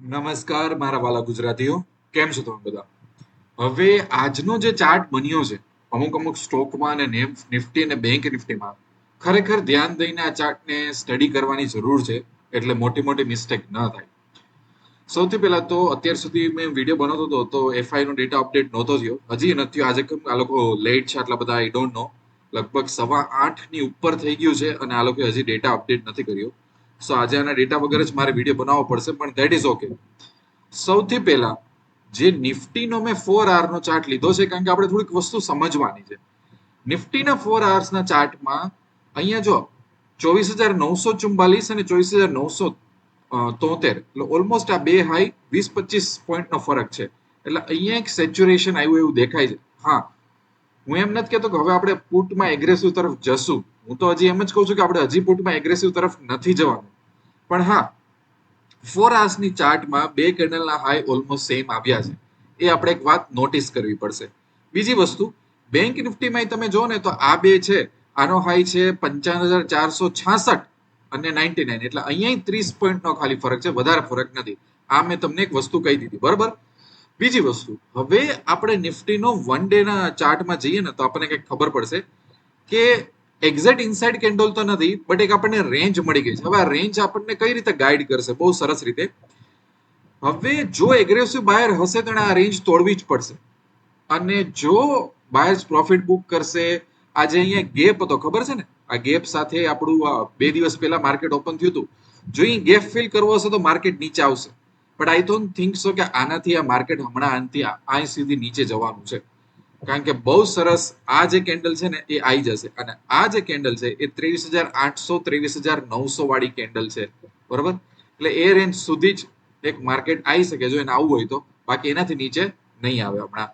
નમસ્કાર, મારા વાલા ગુજરાતીઓ. કેમ છો તમે બધા? હવે આજનો જે ચાર્ટ બન્યો છે, અમુક અમુક સ્ટોકમાં અને નિફ્ટી અને બેંક નિફ્ટીમાં, ખરેખર ધ્યાન દઈને આ ચાર્ટને સ્ટડી કરવાની જરૂર છે, એટલે મોટી મોટી મિસ્ટેક ન થાય. સૌથી પહેલા તો અત્યાર સુધી મેં વીડિયો બનાવતો હતો, તો એફઆઈ નો ડેટા અપડેટ નહોતો થયો. હજી નથી આજે કેમ, આ લોકો લેટ છે આટલા બધા આઈ ડોન્ટ નો લગભગ સવા આઠની ઉપર થઈ ગયું છે અને આ લોકોએ હજી ડેટા અપડેટ નથી કર્યો. સો આજે આના ડેટા વગર જ મારે વીડિયો બનાવવો પડશે, પણ દેટ ઇઝ ઓકે સૌથી પહેલા, જે નિફ્ટીનો મેં ફોર નો ચાર્ટ લીધો છે, કારણ કે આપણે થોડીક વસ્તુ સમજવાની છે. નિફ્ટીના ફોર ના ચાર્ટમાં અહીંયા જો ચોવીસ હજાર નવસો ચુમ્બાલીસ અને ચોવીસ હજાર નવસો તોતેર, એટલે ઓલમોસ્ટ આ બે હાઈ વીસ પચીસ પોઈન્ટનો ફરક છે. એટલે અહીંયા એક સેચ્યુરેશન આવ્યું એવું દેખાય છે. હા, હું એમ નથી કહેતો કે હવે આપણે પુટમાં એગ્રેસિવ તરફ જશું. હું તો હજી એમ જ કહું છું કે આપણે હજી પુટમાં એગ્રેસિવ તરફ નથી જવાનું. પણ હા ફોર આવર્સની ચાર્ટમાં બે કેન્ડલના હાઈ ઓલમોસ્ટ સેમ આવ્યા છે. એ આપણે એક વાત નોટિસ કરવી પડશે. બીજી વસ્તુ બેંક નિફ્ટીમાં તમે જો ને તો આ બે છે, આનો હાઈ છે પંચાવન હજાર ચારસો છાસઠ અને નાઇન્ટી નાઇન એટલે અહીંયા ત્રીસ પોઈન્ટનો ખાલી ફરક છે, વધારે ફરક નથી. આ મેં તમને એક વસ્તુ કહી દીધી, બરાબર? બીજી વસ્તુ, હવે આપણે નિફ્ટીનો વન ડેના ચાર્ટમાં જઈએ ને તો આપણને કંઈક ખબર પડશે કે એક્ઝેક્ટ ઇનસાઇડ કેન્ડલ તો નથી બટ એક આપણને રેન્જ મળી ગઈ છે. હવે આ રેન્જ આપણને કઈ રીતે ગાઈડ કરશે? બહુ સરસ રીતે. હવે જો એગ્રેસિવ બાયર હશે, તો આ રેન્જ તોડવી જ પડશે. અને જો બાયર્સ પ્રોફિટ બુક કરશે, આજે અહીંયા ગેપ હતો, ખબર છે ને? આ ગેપ સાથે આપણું બે દિવસ પહેલા માર્કેટ ઓપન થયું હતું. જો અહીં ગેપ ફિલ કરવો હશે, તો માર્કેટ નીચે આવશે. But I don't think so કે આનાથી આ માર્કેટ હમણાં આનાથી અહીં સુધી નીચે જવાનું છે. કારણ કે બહુ સરસ આ જે કેન્ડલ છે ને, એ આવી જશે. અને આ જે કેન્ડલ છે, એ ત્રેવીસ હજાર આઠસો ત્રેવીસ હજાર નવસો વાળી કેન્ડલ છે. બરોબર? એટલે એ રેન્જ સુધી જ એક માર્કેટ આવી શકે જો એને આવવું હોય તો. બાકી એનાથી નીચે નહીં આવે હમણાં.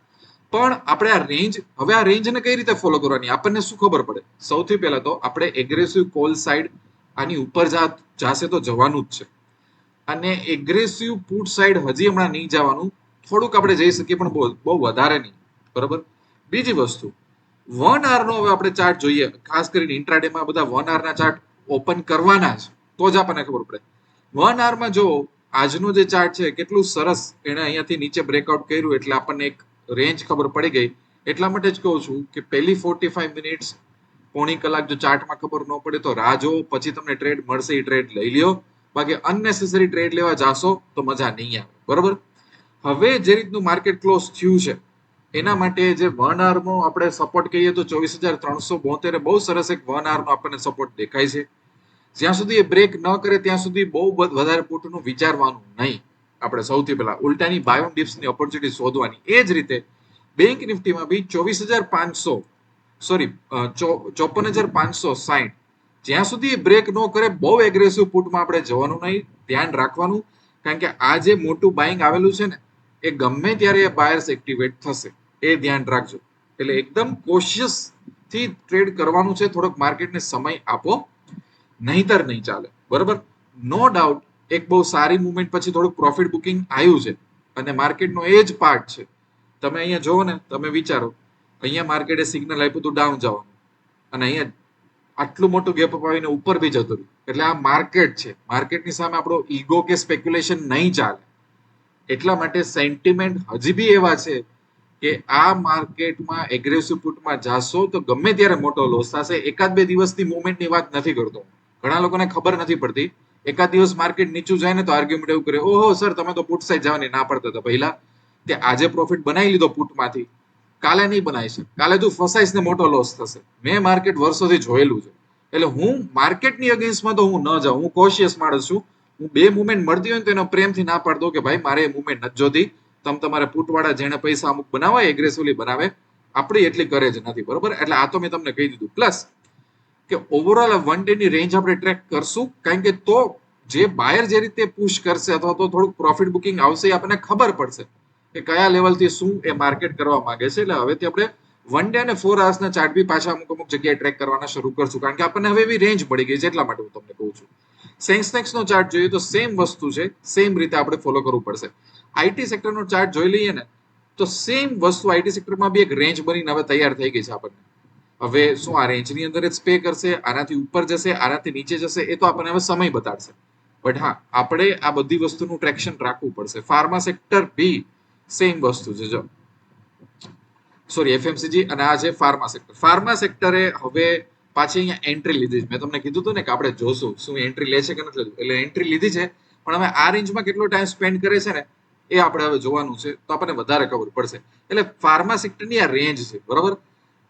પણ આપણે આ રેન્જ હવે આ રેન્જને કઈ રીતે ફોલો કરવાની? આપણને શું ખબર પડે? સૌથી પહેલા તો આપણે એગ્રેસિવ કોલ સાઈડ આની ઉપર જાશે તો જવાનું જ છે. અને એગ્રેસિવ પુટ સાઈડ હજી હમણાં નહીં જવાનું. થોડુંક આપણે જઈ શકીએ, પણ બહુ વધારે નહીં. બરોબર? બીજી વસ્તુ વન નો હવે આપણે ચાર્ટ જોઈએ. ખાસ કરીને ઇન્ટ્રાડેમાં બધા વન ના ચાર્ટ ઓપન કરવાના છે તો જ આપણને ખબર પડે. વનમાં જો આજનો જે ચાર્ટ છે, કેટલું સરસ એને અહીંયાથી નીચે બ્રેકઆઉટ કર્યું એટલે આપણને એક રેન્જ ખબર પડી ગઈ. એટલા માટે જ કહું છું કે પહેલી ફોર્ટી ફાઈવ મિનિટ્સ પોણી કલાક જો ચાર્ટમાં ખબર ન પડે તો રાહ જો પછી તમને ટ્રેડ મળશે એ ટ્રેડ લઈ લ્યો. બાકી અનનેસેસરી ટ્રેડ લેવા જાશો તો મજા નહીં આવે. બરોબર? હવે જે રીતનું માર્કેટ ક્લોઝ થયું છે એના માટે જે વન આરનો આપણે સપોર્ટ કહીએ તો ચોવીસ હજાર ત્રણસો બોતેર બહુ સરસ એક વન આરનો આપણને સપોર્ટ દેખાય છે. જ્યાં સુધી એ બ્રેક ન કરે ત્યાં સુધી બહુ વધારે પૂટનું વિચારવાનું નહીં. આપણે સૌથી પહેલા ઉલટાની બાયોન ડિપ્સની ઓપોર્ચ્યુનિટી શોધવાની. એ જ રીતે બેંક નિફ્ટીમાં બી ચોવીસ હજાર પાંચસો સોરી ચોપન હજાર પાંચસો સાઠ જ્યાં સુધી બ્રેક ન કરે બહુ એગ્રેસિવ પુટમાં આપણે જવાનું નહીં, ધ્યાન રાખવાનું, કારણ કે આ જે મોટું બાઇંગ આવેલું છે ને, એ ગમે ત્યારે એ બાયર્સ એક્ટિવેટ થશે. એ ધ્યાન રાખજો. એટલે એકદમ કોશિયસથી ટ્રેડ કરવાનું છે. થોડોક માર્કેટને સમય આપો. નહીતર નહીં ચાલે. બરોબર? નો ડાઉટ, એક બહુ સારી મુવમેન્ટ પછી થોડુંક પ્રોફિટ બુકિંગ આવ્યું છે. અને માર્કેટનો એ જ પાર્ટ છે. તમે અહીંયા જોવો ને, તમે વિચારો. અહીંયા માર્કેટે સિગ્નલ આપ્યું હતું, ડાઉન જવાનું. અને અહીંયા આટલું મોટું ગેપ આવીને ઉપર બી જતું રહ્યું. એટલે આ માર્કેટ છે. માર્કેટની સામે આપણો ઈગો કે સ્પેક્યુલેશન નહીં ચાલે. એટલા માટે સેન્ટિમેન્ટ હજી બી એવા છે કે આ માર્કેટમાં એગ્રેસિવ પુટમાં જાશો તો ગમે ત્યારે મોટો લોસ થશે. એકાદ બે દિવસની મુવમેન્ટની વાત નથી કરતો. ઘણા લોકોને ખબર નથી પડતી. એકાદ દિવસ માર્કેટ નીચું જાય ને તો આર્ગ્યુમેન્ટ એવું કરે, ઓહો સર તમે તો પુટ સાઈડ જવાની ના પડતા હતા પહેલા. તે આજે પ્રોફિટ બનાવી લીધો પુટમાંથી કાલે નહીં બનાવી શકે. કાલે તું ફસાઈશ ને મોટો લોસ થશે. મેં માર્કેટ વર્ષોથી જોયેલું છે. એટલે હું માર્કેટની અગેન્સ્ટમાં તો હું ન જાઉં. હું કોશિયસ માણસ છું. હું બે મુવમેન્ટ મળતી હોય ને તો એનો પ્રેમથી ના પાડતો કે ભાઈ, મારે એ મુવમેન્ટ નથી જોતી. તમે તમારે પુટવાળા જેને પૈસા અમુક બનાવે એગ્રેસિવલી બનાવે, આપણી એટલી કરે જ નથી, બરોબર? એટલે આ તો મેં તમને કહી દીધું. પ્લસ કે ઓવરઓલ વન ડે ની રેન્જ આપણે ટ્રેક કરશું, કારણ કે તો જે બાયર જે રીતે પુશ કરશે અથવા તો થોડુંક પ્રોફિટ બુકિંગ આવશે એ આપણને ખબર પડશે કે કયા લેવલથી શું એ માર્કેટ કરવા માંગે છે. એટલે હવેથી આપણે વન ડે અને ફોર અવર્સના ચાર્ટ બી પાછા અમુક અમુક જગ્યાએ ટ્રેક કરવાના શરૂ કરશું, કારણ કે આપણને હવે એવી રેન્જ મળી ગઈ છે, એટલા માટે હું તમને કહું છું. સેન્સનેક્સનો ચાર્ટ જોઈએ તો સેમ વસ્તુ છે સેમ રીતે આપણે ફોલો કરવું પડશે. આઈટી સેક્ટરનો ચાર્ટ જોઈ લઈએ ને, તો સેમ વસ્તુ આઈટી સેક્ટરમાં બી એક રેન્જ બનીને હવે તૈયાર થઈ ગઈ છે આપણને. હવે શું આ રેન્જની અંદર જ સ્પે કરશે, આનાથી ઉપર જશે, આનાથી નીચે જશે, એ તો આપણને હવે સમય બતાડશે. બટ હા, આપણે આ બધી વસ્તુનું ટ્રેક્શન રાખવું પડશે. ફાર્મા સેક્ટર બી સેમ વસ્તુ છે, જો. સોરી એફએમસીજી અને આ છે ફાર્મા સેક્ટર ફાર્મા સેક્ટરે હવે પાછી અહીંયા એન્ટ્રી લીધી મેં તમને કીધું હતું ને કે આપણે જોશું શું એન્ટ્રી લે છે કે નથી એટલે એન્ટ્રી લીધી છે. પણ હવે આ રેન્જમાં કેટલો ટાઈમ સ્પેન્ડ કરે છે ને એ આપણે હવે જોવાનું છે. તો આપણને વધારે ખબર પડશે. એટલે ફાર્મા સેક્ટરની આ રેન્જ છે, બરાબર?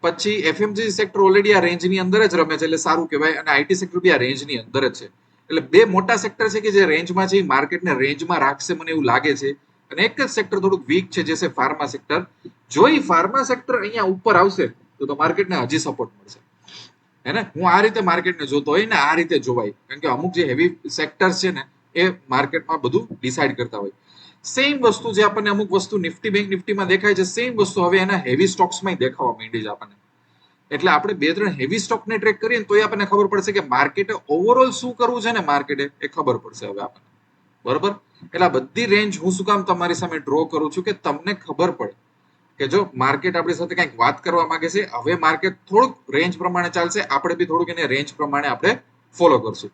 પછી એફએમજી સેક્ટર ઓલરેડી આ રેન્જની અંદર જ રમે છે, એટલે સારું કહેવાય. અને આઈટી સેક્ટર બી આ રેન્જની અંદર જ છે. એટલે બે મોટા સેક્ટર છે કે જે રેન્જમાં છે, એ માર્કેટને રેન્જમાં રાખશે મને એવું લાગે છે. અને એક જ સેક્ટર થોડુંક વીક છે, જે છે ફાર્મા સેક્ટર જો એ ફાર્મા સેક્ટર અહીંયા ઉપર આવશે, તો તો માર્કેટને હજી સપોર્ટ મળશે. હે ને? હું આ રીતે માર્કેટને જોતો હોય ને આ રીતે જોવાય. કારણ કે અમુક જે હેવી સેક્ટર્સ છે ને, એ માર્કેટમાં બધું ડિસાઇડ કરતા હોય. સેમ વસ્તુ જે આપણને અમુક વસ્તુ નિફ્ટી બેંક નિફ્ટીમાં દેખાય છે સેમ વસ્તુ હવે એના હેવી સ્ટોક્સમાં દેખાવા માંડી છે આપણને. એટલે આપણે બે ત્રણ હેવી સ્ટોકને ટ્રેક કરીએ ને તો આપણને ખબર પડશે કે માર્કેટે ઓવરઓલ શું કરવું છે ને માર્કેટે એ ખબર પડશે હવે આપણને. બરોબર? એટલે બધી રેન્જ હું શું કામ તમારી સામે ડ્રો કરું છું કે તમને ખબર પડે કે જો માર્કેટ આપણી સાથે કંઈક વાત કરવા માંગે છે, હવે માર્કેટ થોડુંક રેન્જ પ્રમાણે ચાલશે, આપણે બી થોડુંક એને રેન્જ પ્રમાણે આપણે ફોલો કરશું.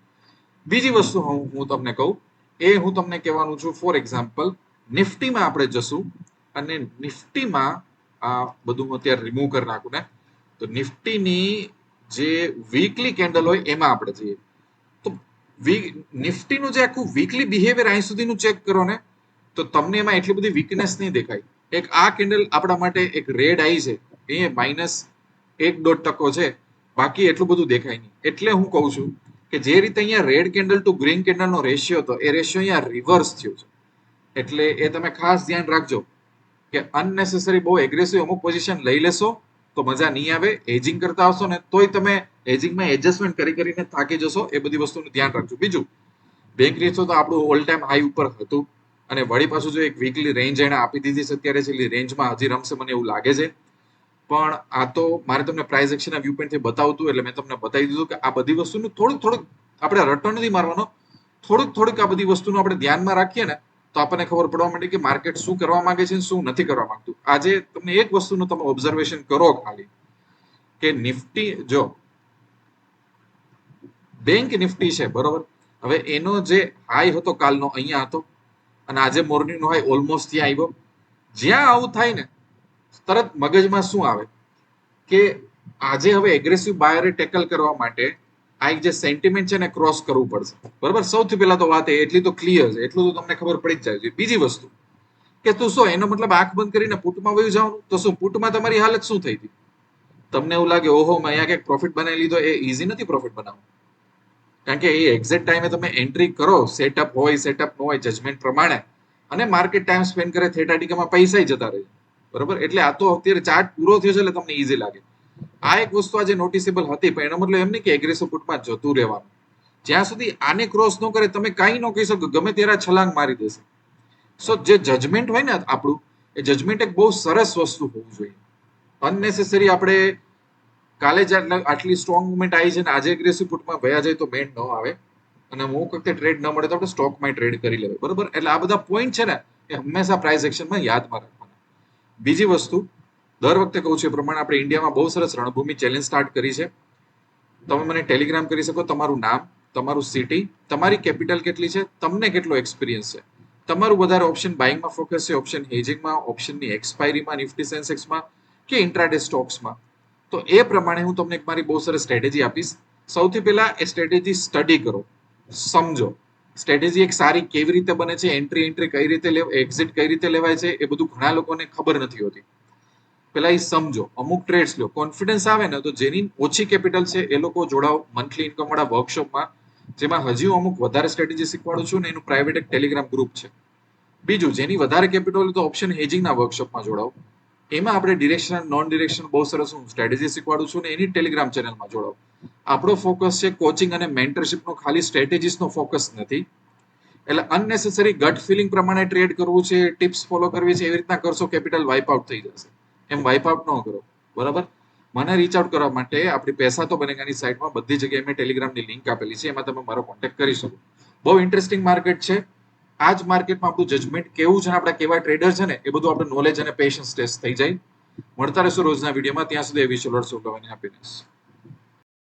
બીજી વસ્તુ હું હું તમને કહું એ હું તમને કહેવાનું છું ફોર એક્ઝામ્પલ નિફ્ટીમાં આપણે જશું અને નિફ્ટીમાં આ બધું હું અત્યારે રિમૂવ કરી નાખું ને, તો નિફ્ટીની જે વીકલી કેન્ડલ હોય એમાં આપણે જઈએ. તો નિફ્ટીનું જે આખું વીકલી બિહેવિયર અહીં સુધીનું ચેક કરો ને, તો તમને એમાં એટલી બધી વીકનેસ નહીં દેખાય. એક આ કેન્ડલ આપણા માટે એક રેડ આઈ છે. એ માઇનસ એક દોઢ ટકો છે. બાકી એટલું બધું દેખાય નહીં. એટલે હું કહું છું કે જે રીતે અહીંયા રેડ કેન્ડલ ટુ ગ્રીન કેન્ડલનો રેશિયો હતો, એ રેશિયો અહીંયા રિવર્સ થયો છે. એટલે એ તમે ખાસ ધ્યાન રાખજો કે અનનેસેસરી બહુ એગ્રેસિવ અમુક પોઝિશન લઈ લેશો, તો મજા નહીં આવે એજિંગ કરતા આવશો ને તોય તમે એજિંગમાં એડજસ્ટમેન્ટ કરી કરીને થાકી જશો, એ બધી વસ્તુનું ધ્યાન રાખજો. બીજું બેંક નિફ્ટી તો આપણું ઓલ ટાઈમ હાઈ ઉપર હતું અને વળી પાછું જો એક વીકલી રેન્જ એને આપી દીધી છે, અત્યારે છેલ્લી રેન્જમાં હજી રમશે મને એવું લાગે છે. પણ આ તો મારે તમને પ્રાઇઝ એક્શનના વ્યૂ પોઈન્ટથી બતાવતું એટલે મેં તમને બતાવી દીધું કે આ બધી વસ્તુનું થોડુંક થોડુંક આપણે રટો નથી મારવાનો. થોડુંક થોડુંક આ બધી વસ્તુનું આપણે ધ્યાનમાં રાખીએ ને તો આપણને ખબર પડવા માંડી કે માર્કેટ શું કરવા માંગે છે શું નથી કરવા માંગતું. આજે તમને એક વસ્તુનું તમે ઓબ્ઝર્વેશન કરો ખાલી કે નિફ્ટી, જો બેંક નિફ્ટી છે, બરોબર? હવે એનો જે હાઈ હતો કાલનો, અહીંયા હતો અને આજે મોર્નિંગનો હાઈ ઓલમોસ્ટ ત્યાં આવ્યો. જ્યાં આવું થાય ને તરત મગજમાં શું આવે? કે આજે હવે એગ્રેસિવ બાયરે ટેકલ કરવા માટે આ એક જે સેન્ટિમેન્ટ છે ને ક્રોસ કરવું પડશે. બરાબર? સૌથી પહેલા તો વાત એ, એટલી તો ક્લિયર છે. એટલું તો તમને ખબર પડી જ જાય છે. બીજી વસ્તુ કે તું શું, એનો મતલબ આંખ બંધ કરીને પુટમાં વયું જવાનું? તો શું, પુટમાં તમારી હાલત શું થઈ હતી? તમને એવું લાગે, ઓહો, મેં અહીંયા કંઈક પ્રોફિટ બનાવી લીધો. એ ઇઝી નથી પ્રોફિટ બનાવવું. કારણ કે એ એક્ઝેક્ટ ટાઈમે તમે એન્ટ્રી કરો સેટઅપ હોય સેટઅપ ન હોય જજમેન્ટ પ્રમાણે અને માર્કેટ ટાઈમ સ્પેન્ડ કરે થેટાટીકામાં પૈસા જતા રહે. બરોબર? એટલે આ તો અત્યારે ચાર્ટ પૂરો થયો છે એટલે તમને ઈઝી લાગે. આ એક વસ્તુ આજે નોટિસેબલ હતી, પણ એનો મતલબ એમ નહીં કે એગ્રેસિવ પુટમાં જતું રહેવાનું. જ્યાં સુધી આને ક્રોસ ન કરે, તમે કાંઈ ન કહી શકો, ગમે ત્યારે છલાંગ મારી દેશે. સો જે જજમેન્ટ હોય ને આપણું, એ જજમેન્ટ એક બહુ સરસ વસ્તુ હોવું જોઈએ. અનનેસેસરી આપણે કાલે જ આટલી સ્ટ્રોંગ મુવમેન્ટ આવી છે ને, આજે એગ્રેસિવ પુટમાં ભયા જાય તો બેન્ડ ન આવે. અને અમુક વખતે ટ્રેડ ન મળે તો આપણે સ્ટોકમાં ટ્રેડ કરી લેવાય. બરોબર? એટલે આ બધા પોઈન્ટ છે ને, એ હંમેશા પ્રાઇસ એક્શનમાં યાદમાં રાખવાના. બીજી વસ્તુ, દર વખતે કહું છું એ પ્રમાણે આપણે ઇન્ડિયામાં બહુ સરસ રણભૂમિ ચેલેન્જ સ્ટાર્ટ કરી છે. તમે મને ટેલિગ્રામ કરી શકો, તમારું નામ, તમારું સિટી, તમારી કેપિટલ કેટલી છે, તમને કેટલો એક્સપિરિયન્સ છે. તમારું વધારે ઓપ્શન બાઇંગમાં ફોકસ છે ઓપ્શન હેજિંગમાં ઓપ્શનની એક્સપાયરીમાં નિફ્ટી સેન્સેક્સમાં કે ઇન્ટ્રાડે સ્ટોક્સમાં તો એ પ્રમાણે હું તમને એક મારી બહુ સરસ સ્ટ્રેટેજી આપીશ. સૌથી પહેલા એ સ્ટ્રેટેજી સ્ટડી કરો. સમજો. સ્ટ્રેટેજી એક સારી કેવી રીતે બને છે એન્ટ્રી એન્ટ્રી કઈ રીતે એક્ઝિટ કઈ રીતે લેવાય છે, એ બધું ઘણા લોકોને ખબર નથી હોતી. પેલા એ સમજો, અમુક ટ્રેડ્સ લો કોન્ફિડન્સ આવે ને તો જેની ઓછી કેપિટલ છે, એ લોકો જોડાઓ મંથલી ઇન્કમ વાળા વર્કશોપમાં જેમાં હજી હું અમુક વધારે સ્ટ્રેટેજી શીખવાડું છું ને એનું પ્રાઇવેટ એક ટેલિગ્રામ ગ્રુપ છે. બીજું, જેની વધારે કેપિટલ તો ઓપ્શન હેજિંગના વર્કશોપમાં જોડાઓ. એમાં આપણે ડિરેક્શન નોન ડિરેક્શન બહુ સરસ હું સ્ટ્રેટેજી શીખવાડું છું ને એની ટેલિગ્રામ ચેનલમાં જોડાઓ. આપણો ફોકસ છે કોચિંગ અને મેન્ટરશિપનો ખાલી સ્ટ્રેટેજીસનો ફોકસ નથી. એટલે અનનેસેસરી ગટ ફિલિંગ પ્રમાણે ટ્રેડ કરવું છે ટિપ્સ ફોલો કરવી છે, એવી રીતના કરશો કેપિટલ વાઇપ આઉટ થઈ જશે. એમ વાઇપ આઉટ ન કરો. બરાબર? મને રીચ આઉટ કરવા માટે આપણી પૈસા તો બનેગાની સાઇટમાં બધી જગ્યાએ મેં ટેલિગ્રામની લિંક આપેલી છે, એમાં તમે મારો કોન્ટેક્ટ કરી શકો. બહુ ઇન્ટરેસ્ટિંગ માર્કેટ છે. આ જ માર્કેટમાં આપણું જજમેન્ટ કેવું છે ને, આપણા કેવા ટ્રેડર છે ને, એ બધું આપણે નોલેજ અને પેશન્સ ટેસ્ટ થઈ જાય. મળતા રહેશો રોજના વિડીયોમાં, ત્યાં સુધી એ વિશ લોટ્સ ઓફ હેપીનેસ